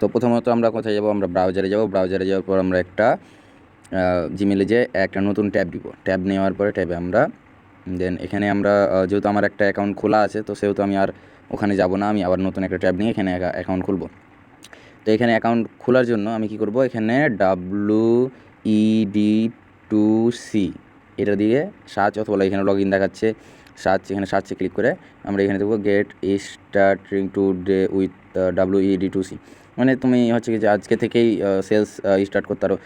তো প্রথমত আমরা কোথায় যাব? আমরা ব্রাউজারে যাব। ব্রাউজারে যাওয়ার পর আমরা একটা জিমেলে যে একটা নতুন ট্যাব দিব। ট্যাব নেওয়ার পরে ট্যাবে আমরা দেন এখানে আমরা যেহেতু আমার একটা অ্যাকাউন্ট খোলা আছে, তো সেহেতু আমি আর ওখানে যাব না। আমি আবার নতুন একটা ট্যাব নিয়ে এখানে অ্যাকাউন্ট খুলব। তো এখানে অ্যাকাউন্ট খোলার জন্য আমি কি করব? এখানে ডাব্লু ইডি টু সি এটা দিয়ে সার্চ অথবা এখানে লগ ইন দেখাচ্ছে। সার্চ এখানে সার্চে ক্লিক করে আমরা এখানে দেখব get starting today with W ED to see মানে তুমি হচ্ছে কি যে আজকে থেকেই সেলস স্টার্ট করতে পারো।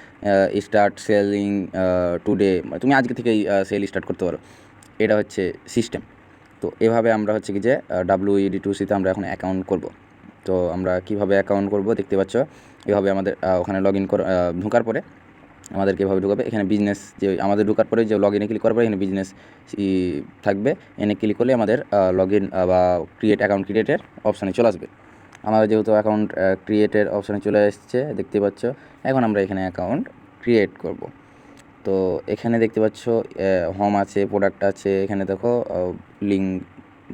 স্টার্ট সেলিং টুডে তুমি আজকে থেকেই সেল স্টার্ট করতে পারো। এটা হচ্ছে সিস্টেম তো এভাবে আমরা হচ্ছে কি যে ডাব্লু ইডি টু সিতে আমরা এখন অ্যাকাউন্ট করব। তো আমরা কীভাবে অ্যাকাউন্ট করব দেখতে পাচ্ছ? এভাবে আমাদের ওখানে লগ ইন করে ঢোকার পরে আমাদেরকে এভাবে ঢুকাবে? এখানে বিজনেস যে, আমাদের ঢোকার পরে যে লগ ইনে ক্লিক করার পরে এখানে বিজনেস থাকবে। এনে ক্লিক করলে আমাদের লগ ইন বা ক্রিয়েট অ্যাকাউন্ট ক্রিয়েটের অপশানে চলে আসবে। আমাদের যেহেতু অ্যাকাউন্ট ক্রিয়েটের অপশানে চলে এসেছে, দেখতে পাচ্ছ। এখন আমরা এখানে অ্যাকাউন্ট ক্রিয়েট করব। তো এখানে দেখতে পাচ্ছ হোম আছে প্রোডাক্ট আছে, এখানে দেখো লিঙ্ক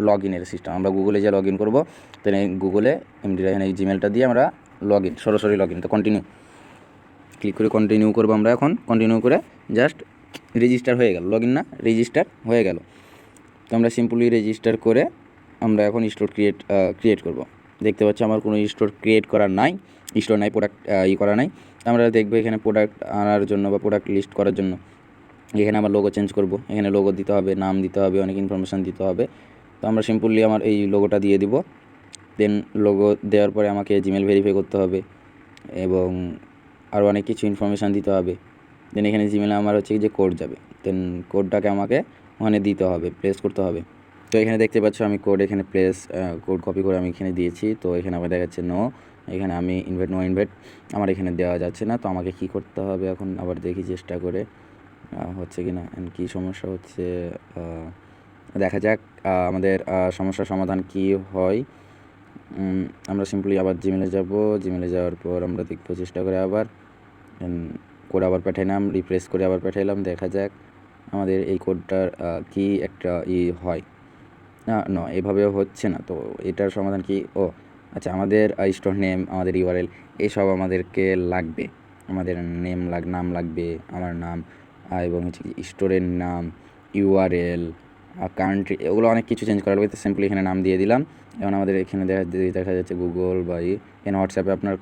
লগ ইনের সিস্টেম আমরা গুগলে যে লগ ইন করব তো গুগলে এমডি এখানে জিমেলটা দিয়ে আমরা লগ ইন সরাসরি লগ ইন তো কন্টিনিউ ক্লিক করে কন্টিনিউ করব আমরা এখন। কন্টিনিউ করে জাস্ট রেজিস্টার হয়ে গেল। লগ ইন না রেজিস্টার হয়ে গেল। তো আমরা সিম্পলি রেজিস্টার করে আমরা এখন স্টোর ক্রিয়েট ক্রিয়েট করব। দেখতে পাচ্ছি আমার কোনো স্টোর ক্রিয়েট করা নাই স্টোর নাই প্রোডাক্ট ই করা নাই। আমরা দেখব এখানে প্রোডাক্ট আনার জন্য বা প্রোডাক্ট লিস্ট করার জন্য। এখানে আমার লোগো চেঞ্জ করব। এখানে লোগো দিতে হবে, নাম দিতে হবে, অনেক ইনফরমেশান দিতে হবে। তো আমরা সিম্পলি আমার এই লোগোটা দিয়ে দিব। দেন লোগো দেওয়ার পরে আমাকে জিমেল ভেরিফাই করতে হবে এবং আরও অনেক কিছু ইনফরমেশান দিতে হবে। দেন এখানে জিমেলে আমার হচ্ছে যে কোড যাবে। দেন কোডটাকে আমাকে ওখানে দিতে হবে প্লেস করতে হবে। তো এখানে দেখতে পাচ্ছ আমি কোড এখানে প্লেস কোড কপি করে আমি এখানে দিয়েছি। তো এখানে আবার দেখাচ্ছে নো এখানে আমি ইনভাইট নো ইনভাইট আমার এখানে দেওয়া যাচ্ছে না। তো আমাকে কি করতে হবে এখন? আবার দেখি চেষ্টা করে হচ্ছে কি না কী সমস্যা হচ্ছে দেখা যাক আমাদের সমস্যার সমাধান কি হয়। আমরা সিম্পলি আবার জিমেলে যাব। জিমেলে যাওয়ার পর আমরা দেখব চেষ্টা করে আবার। কোড আবার পাঠাইলাম রিপ্লেস করে আবার পাঠাইলাম, দেখা যাক আমাদের এই কোডটার কি একটা ই হয়। না না এভাবে হচ্ছে না। তো এটার সমাধান কি? ও আচ্ছা আমাদের স্টোর নেম আমাদের ইউআরএল এসব আমাদেরকে লাগবে। আমাদের নেম লাগ, নাম লাগবে, আমার নাম এবং হচ্ছে কি স্টোরের নাম ইউআরএল কান্ট্রি এগুলো অনেক কিছু চেঞ্জ করা লাগবে। তো সিম্পলি এখানে নাম দিয়ে দিলাম। এবং আমাদের এখানে দেখা দেখা যাচ্ছে গুগল বা এখানে হোয়াটসঅ্যাপে আপনার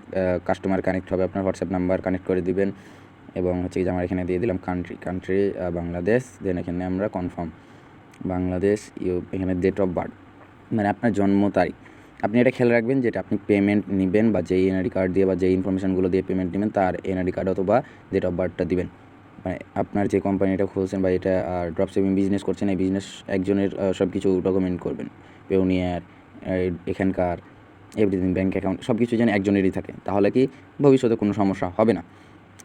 কাস্টমার কানেক্ট হবে। আপনার হোয়াটসঅ্যাপ নাম্বার কানেক্ট করে দিবেন। এবং হচ্ছে কি যে আমরা এখানে দিয়ে দিলাম কান্ট্রি কান্ট্রি বাংলাদেশ দেন এখানে আমরা কনফার্ম বাংলাদেশ, ইউ, এখানে ডেট অফ বার্থ মানে আপনার জন্ম তারিখ। আপনি এটা খেয়াল রাখবেন যেটা আপনি পেমেন্ট নেবেন বা যেই এনআইডি কার্ড দিয়ে বা যেই ইনফরমেশানগুলো দিয়ে পেমেন্ট নেবেন, তার এনআইডি কার্ড অথবা ডেট অফ বার্থটা দিবেন। মানে আপনার যে কোম্পানিটা খুলছেন বা এটা ড্রপ শিপিং বিজনেস করছেন, এই বিজনেস একজনের সব কিছু ডকুমেন্ট করবেন। পেউনিয়ার এখানকার এভরিথিং ব্যাঙ্ক অ্যাকাউন্ট সব কিছু যেন একজনেরই থাকে। তাহলে কি ভবিষ্যতে কোনো সমস্যা হবে না।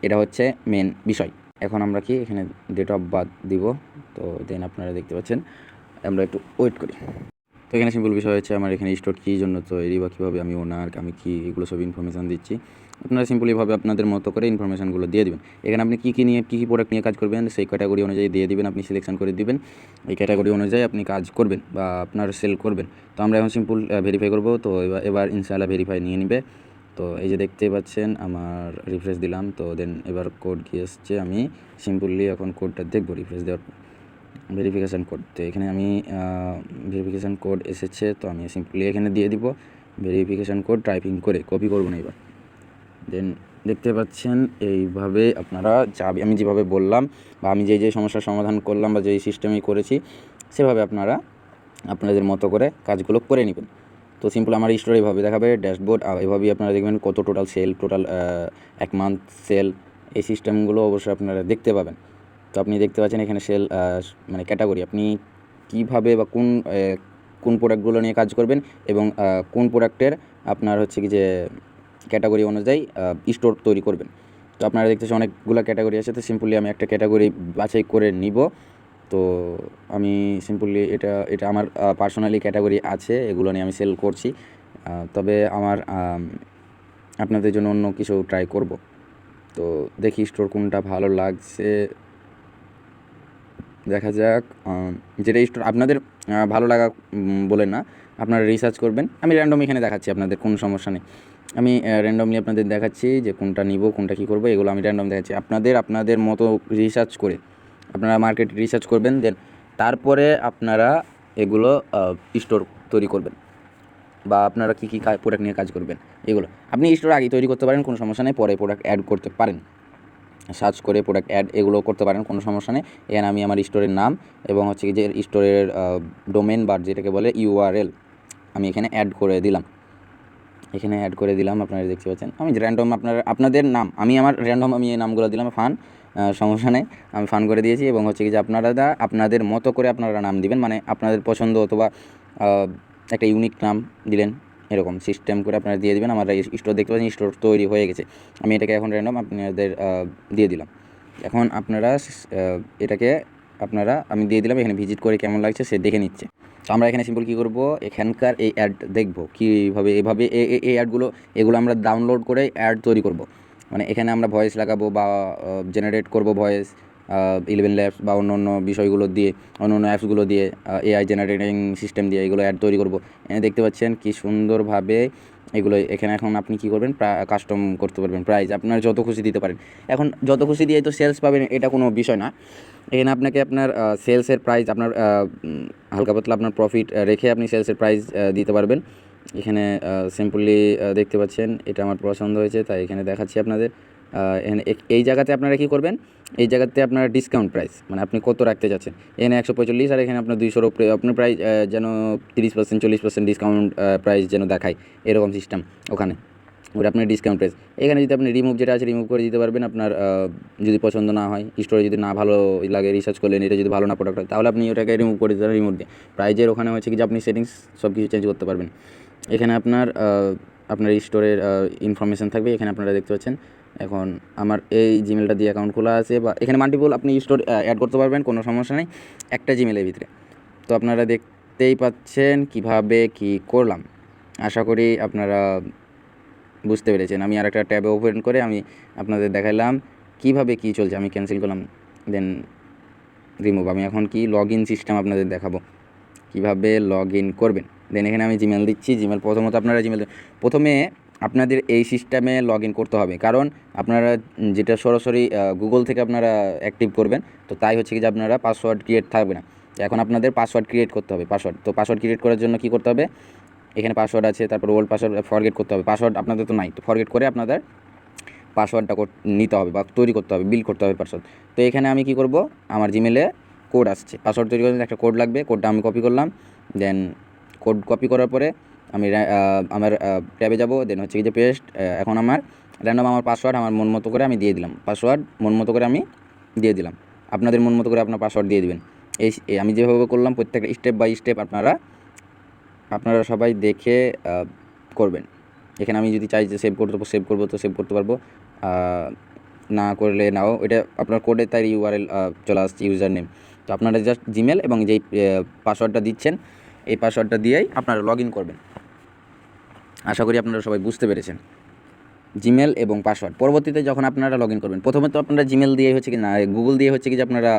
এটা হচ্ছে মেন বিষয়। এখন আমরা কি এখানে ডেট অফ বার্থ দিব, তো দেন আপনারা দেখতে পাচ্ছেন, আমরা একটু ওয়েট করি। তো এখানে সিম্পল বিষয় হচ্ছে আমার এখানে স্টোর কী জন্য তৈরি বা কীভাবে আমি ওনার আমি কী এগুলো সব ইনফরমেশান দিচ্ছি। আপনারা সিম্পলিভাবে আপনাদের মতো করে ইনফরমেশানগুলো দিয়ে দিবেন। এখানে আপনি কী কী নিয়ে, কী কী প্রোডাক্ট নিয়ে কাজ করবেন, সেই ক্যাটাগরি অনুযায়ী দিয়ে দিবেন, আপনি সিলেকশন করে দিবেন। এই ক্যাটাগরি অনুযায়ী আপনি কাজ করবেন বা আপনার সেল করবেন। তো আমরা এখন সিম্পল ভেরিফাই করব, তো এবার এবার ইনশাআল্লাহ ভেরিফাই নিয়ে নিবে। তো এই যে দেখতে পাচ্ছেন, আমার রিফ্রেশ দিলাম, তো দেন এবার কোড গিয়ে এসছে, আমি সিম্পলি এখন কোডটা দেখব রিফ্রেশ দেওয়ার ভেরিফিকেশান কোড তো এখানে আমি ভেরিফিকেশান কোড এসেছে, তো আমি সিম্পলি এখানে দিয়ে দিব ভেরিফিকেশান কোড টাইপিং করে কপি করব না এবার। দেন দেখতে পাচ্ছেন, এইভাবে আপনারা যা আমি যেভাবে বললাম, বা আমি যেই যে সমস্যার সমাধান করলাম, বা যেই সিস্টেমে করেছি, সেভাবে আপনারা আপনাদের মতো করে কাজগুলো করে নেবেন। তো সিম্পল আমার স্টোর এইভাবে দেখাবে ড্যাশবোর্ড এভাবেই আপনারা দেখবেন কত টোটাল সেল টোটাল এক মান্থ সেল এই সিস্টেমগুলো অবশ্যই আপনারা দেখতে পাবেন। তো আপনি দেখতে পাচ্ছেন এখানে সেল মানে ক্যাটাগরি আপনি কীভাবে বা কোন কোন প্রোডাক্টগুলো নিয়ে কাজ করবেন এবং কোন প্রোডাক্টের আপনার হচ্ছে কি যে ক্যাটাগরি অনুযায়ী স্টোর তৈরি করবেন। তো আপনারা দেখতেছেন অনেকগুলো ক্যাটাগরি আছে, তো সিম্পলি আমি একটা ক্যাটাগরি বাছাই করে নিব। তো আমি সিম্পলি এটা এটা আমার পার্সোনালি ক্যাটাগরি আছে, এগুলো নিয়ে আমি সেল করছি। তবে আমার আপনাদের জন্য অন্য কিছু ট্রাই করব। তো দেখি স্টোর কোনটা ভালো লাগছে। দেখা যাক যেটা স্টোর আপনাদের ভালো লাগা বলে না, আপনারা রিসার্চ করবেন। আমি র্যান্ডম এখানে দেখাচ্ছি আপনাদের, কোনো সমস্যা নেই। আমি র্যান্ডমলি আপনাদের দেখাচ্ছি যে কোনটা নিব, কোনটা কী করব, এগুলো আমি র্যান্ডম দেখাচ্ছি। আপনাদের আপনাদের মতো রিসার্চ করে আপনারা মার্কেট রিসার্চ করবেন দেন তারপরে আপনারা এগুলো স্টোর তৈরি করবেন বা আপনারা কী কী প্রোডাক্ট নিয়ে কাজ করবেন, এগুলো। আপনি স্টোর আগে তৈরি করতে পারেন, কোনো সমস্যা নেই, পরে প্রোডাক্ট অ্যাড করতে পারেন। সার্চ করে প্রোডাক্ট অ্যাড এগুলো করতে পারেন, কোনো সমস্যা নেই। এখানে আমি আমার স্টোরের নাম এবং হচ্ছে যে স্টোরের ডোমেন বা যেটাকে বলে ইউআরএল আমি এখানে অ্যাড করে দিলাম। এখানে অ্যাড করে দিলাম, আপনারা দেখতে পাচ্ছেন। আমি র্যান্ডম আপনার, আপনাদের নাম, আমি আমার র্যান্ডম আমি এই নামগুলো দিলাম, ফান। সমস্যা নেই। আমি ফান করে দিয়েছি এবং হচ্ছে কি যে আপনারা আপনাদের মতো করে আপনারা নাম দিবেন মানে আপনাদের পছন্দ অথবা একটা ইউনিক নাম দিলেন, এরকম সিস্টেম করে আপনারা দিয়ে দেবেন, আমার স্টোর দেখতে পাচ্ছেন স্টোর তৈরি হয়ে গেছে। আমি এটাকে এখন র্যান্ডম আপনাদের দিয়ে দিলাম। এখন আপনারা এটাকে আপনারা, আমি দিয়ে দিলাম, এখানে ভিজিট করে কেমন লাগছে সে দেখে নিচ্ছে। তো আমরা এখানে সিম্পল কী করব, এখানকার এই অ্যাড দেখব, কীভাবে, এভাবে এই অ্যাডগুলো এগুলো আমরা ডাউনলোড করে অ্যাড তৈরি করব। মানে এখানে আমরা ভয়েস লাগাবো বা জেনারেট করব ভয়েস ইলেভেন ল্যাবস বা অন্য অন্য বিষয়গুলো দিয়ে, অন্য অন্য অ্যাপসগুলো দিয়ে এআই জেনারেটিং সিস্টেম দিয়ে এগুলো অ্যাড তৈরি করব। দেখতে পাচ্ছেন কি সুন্দরভাবে এগুলো, এখানে এখন আপনি কী করবেন? কাস্টম করতে পারবেন প্রাইস আপনার যত খুশি দিতে পারেন। এখন যত খুশি দিয়ে তো সেলস পাবেন, এটা কোনো বিষয় না। এখানে আপনাকে আপনার সেলসের প্রাইস আপনার হালকা পাতলা আপনার প্রফিট রেখে আপনি সেলসের প্রাইস দিতে পারবেন। এখানে সিম্পলি দেখতে পাচ্ছেন, এটা আমার পছন্দ হয়েছে, তাই এখানে দেখাচ্ছি আপনাদের। এখানে এই জায়গাতে আপনারা কী করবেন? এই জায়গাতে আপনারা ডিসকাউন্ট প্রাইস মানে আপনি কত রাখতে চাচ্ছেন এখানে একশো পঁয়তাল্লিশ আর এখানে আপনার দুইশোর উপরে আপনার প্রাইস যেন তিরিশ পার্সেন্ট চল্লিশ পার্সেন্ট ডিসকাউন্ট প্রাইস যেন দেখায়, এরকম সিস্টেম ওখানে। ওটা আপনার ডিসকাউন্ট প্রাইস এখানে যদি আপনি রিমুভ যেটা আছে রিমুভ করে দিতে পারবেন আপনার যদি পছন্দ না হয় স্টোরে যদি না ভালো লাগে রিসার্চ করলেন, এটা যদি ভালো না প্রোডাক্ট হয়, তাহলে আপনি ওটাকে রিমুভ করে দিতে পারেন রিমুভ দিয়ে। প্রাইজের ওখানে হচ্ছে কি যে আপনি সেটিংস সব কিছু চেঞ্জ করতে পারবেন। এখানে আপনার আপনার স্টোরের ইনফরমেশান থাকবে, এখানে আপনারা দেখতে পাচ্ছেন। এখন আমার এই জিমেলটা দিয়ে অ্যাকাউন্ট খোলা আছে বা এখানে মাল্টিপল আপনি স্টোর অ্যাড করতে পারবেন, কোনো সমস্যা নেই। একটা জিমেলের ভিতরে। তো আপনারা দেখতেই পাচ্ছেন কীভাবে কি করলাম। আশা করি আপনারা বুঝতে পেরেছেন। আমি আর একটা ট্যাবে ওপেন করে আমি আপনাদের দেখালাম কীভাবে কি চলছে। আমি ক্যান্সেল করলাম দেন রিমুভ আমি এখন কি লগ ইন সিস্টেম আপনাদের দেখাবো। কীভাবে লগ ইন করবেন? দেন এখানে আমি জিমেল দিচ্ছি জিমেল প্রথমত আপনারা জিমেল প্রথমে আপনাদের এই সিস্টেমে লগ ইন করতে হবে। কারণ আপনারা যেটা সরাসরি গুগল থেকে আপনারা অ্যাক্টিভ করবেন, তো তাই হচ্ছে কি যে আপনারা পাসওয়ার্ড ক্রিয়েট থাকবে না। এখন আপনাদের পাসওয়ার্ড ক্রিয়েট করতে হবে পাসওয়ার্ড তো পাসওয়ার্ড ক্রিয়েট করার জন্য কী করতে হবে? এখানে পাসওয়ার্ড আছে, তারপর ওল্ড পাসওয়ার্ড ফরগেট করতে হবে। পাসওয়ার্ড আপনাদের তো নাই, তো ফরগেট করে আপনাদের পাসওয়ার্ডটা নিতে হবে বা তৈরি করতে হবে বিল করতে হবে পাসওয়ার্ড তো এখানে আমি কি করব? আমার জিমেলে কোড আসছে। পাসওয়ার্ড তৈরি করার জন্য একটা কোড লাগবে কোডটা আমি কপি করলাম দেন কোড কপি করার পরে আমি আমার ট্যাবে যাব দেন হচ্ছে কি যে পেস্ট এখন আমার র্যান্ডম আমার পাসওয়ার্ড আমার মন মতো করে আমি দিয়ে দিলাম। পাসওয়ার্ড মন মতো করে আমি দিয়ে দিলাম। আপনাদের মন মতো করে আপনার পাসওয়ার্ড দিয়ে দিবেন। এই আমি যেভাবে করলাম, প্রত্যেকটা স্টেপ বাই স্টেপ আপনারা আপনারা সবাই দেখে করবেন। এখানে আমি যদি চাই যে সেভ করতে সেভ করব তো সেভ করতে পারব। না করলে নাও, এটা আপনার কোডে তাই ইউআরএল চলে আসছে ইউজার নেম তো আপনারা জাস্ট জিমেল এবং যেই পাসওয়ার্ডটা দিচ্ছেন, এই পাসওয়ার্ডটা দিয়েই আপনারা লগ করবেন। আশা করি আপনারা সবাই বুঝতে পেরেছেন। জিমেল এবং পাসওয়ার্ড পরবর্তীতে যখন আপনারা লগ ইন করবেন, প্রথমে তো আপনারা জিমেল দিয়ে হচ্ছে কি না গুগল দিয়ে হচ্ছে কি যে আপনারা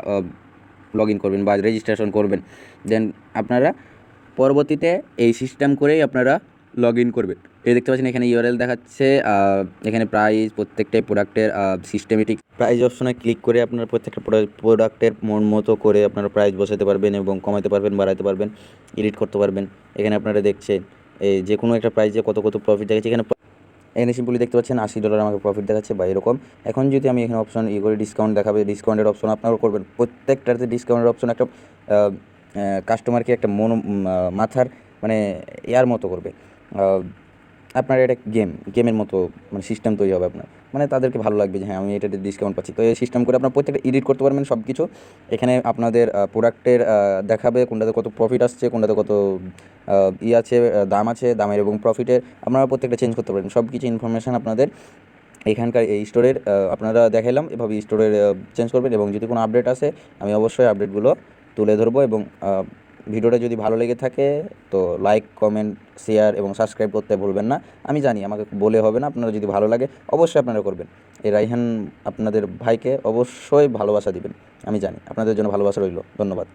লগ করবেন বা রেজিস্ট্রেশন করবেন। দেন আপনারা পরবর্তীতে এই সিস্টেম করেই আপনারা লগ করবেন। এই দেখতে পাচ্ছেন এখানে ইউআরএল দেখাচ্ছে এখানে প্রাইস প্রত্যেকটাই প্রোডাক্টের সিস্টেমেটিক প্রাইস অপশনে ক্লিক করে আপনার প্রত্যেকটা প্রোডাক্টের মন মতো করে আপনারা প্রাইস বসাতে পারবেন এবং কমাতে পারবেন বাড়াতে পারবেন এডিট করতে পারবেন। এখানে আপনারা দেখছেন, এই যে কোনো একটা প্রাইসে কত কত প্রফিট দেখাচ্ছে, এখানে এখানে সিম্পলি দেখতে পাচ্ছেন আশি ডলার আমাকে প্রফিট দেখাচ্ছে বা এরকম। এখন যদি আমি এখানে অপশন ই করে ডিসকাউন্ট দেখাবে ডিসকাউন্টের অপশন আপনারাও করবেন। প্রত্যেকটাতে ডিসকাউন্টের অপশন একটা কাস্টমারকে একটা মন মাথার মানে এয়ার মতো করবে। আপনার এটা গেম গেমের মতো মানে সিস্টেম তৈরি হবে আপনার। মানে তাদেরকে ভালো লাগবে যে হ্যাঁ আমি এটাতে ডিসকাউন্ট পাচ্ছি। তো এই সিস্টেম করে আপনার প্রত্যেকটা এডিট করতে পারবেন সব কিছু এখানে আপনাদের প্রোডাক্টের দেখাবে কোনটাতে কত প্রফিট আসছে, কোনটাতে কত ই আছে দাম আছে, দামের এবং প্রফিটের আপনারা প্রত্যেকটা চেঞ্জ করতে পারবেন। সব কিছু ইনফরমেশান আপনাদের এখানকার এই স্টোরের আপনারা দেখালাম এভাবে স্টোরের চেঞ্জ করবেন এবং যদি কোনো আপডেট আসে, আমি অবশ্যই আপডেটগুলো তুলে ধরবো এবং ভিডিওটা যদি ভালো লেগে থাকে, তো লাইক কমেন্ট শেয়ার এবং সাবস্ক্রাইব করতে ভুলবেন না। আমি জানি আমাকে বলে হবে না, আপনারা যদি ভালো লাগে অবশ্যই আপনারা করবেন। এই রাইহান আপনাদের ভাইকে অবশ্যই ভালোবাসা দিবেন, আমি জানি। আপনাদের জন্য ভালোবাসা রইল, ধন্যবাদ।